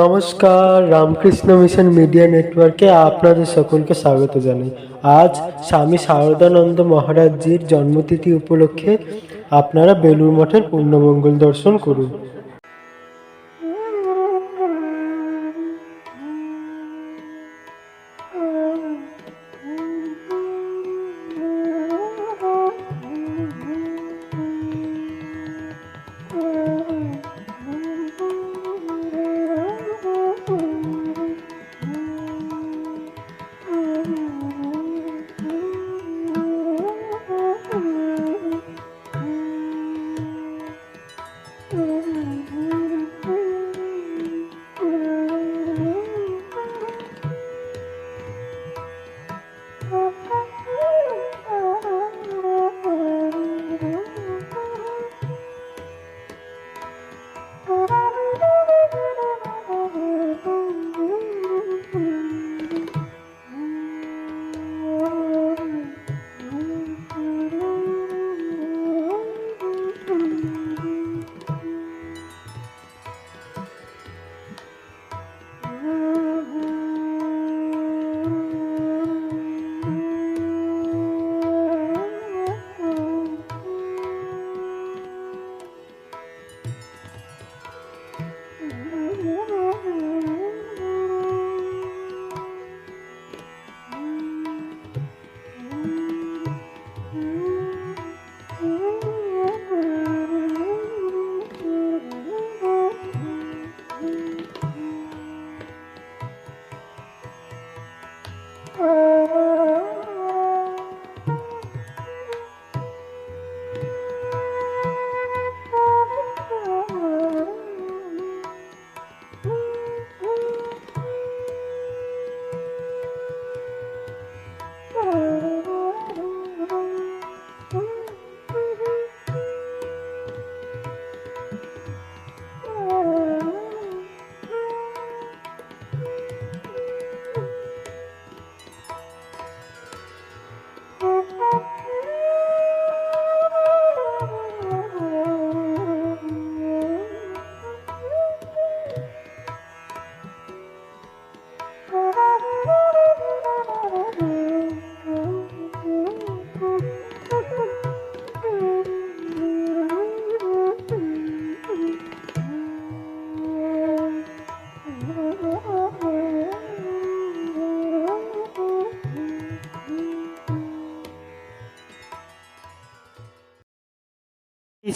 নমস্কার, Ramakrishna mission media নেটওয়ার্কে আপনাদের সকলকে স্বাগত জানাই। আজ স্বামী শারদানন্দ মহারাজজির জন্মতিথি উপলক্ষে আপনারা বেলুর মঠের পূর্ণমঙ্গল দর্শন করুন।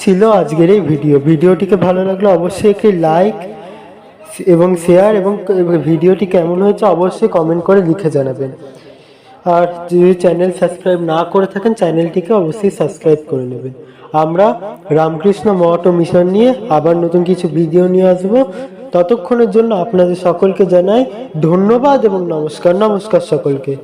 ছিল আজকের এই ভিডিও। ভিডিওটিকে ভালো লাগলে অবশ্যই একটি লাইক এবং শেয়ার এবং ভিডিওটি কেমন হয়েছে অবশ্যই কমেন্ট করে লিখে জানাবেন। আর যদি চ্যানেল সাবস্ক্রাইব না করে থাকেন চ্যানেলটিকে অবশ্যই সাবস্ক্রাইব করে নেবেন। আমরা রামকৃষ্ণ মঠ ও মিশন নিয়ে আবার নতুন কিছু ভিডিও নিয়ে আসব। ততক্ষণের জন্য আপনাদের সকলকে জানাই ধন্যবাদ এবং নমস্কার নমস্কার সকলকে।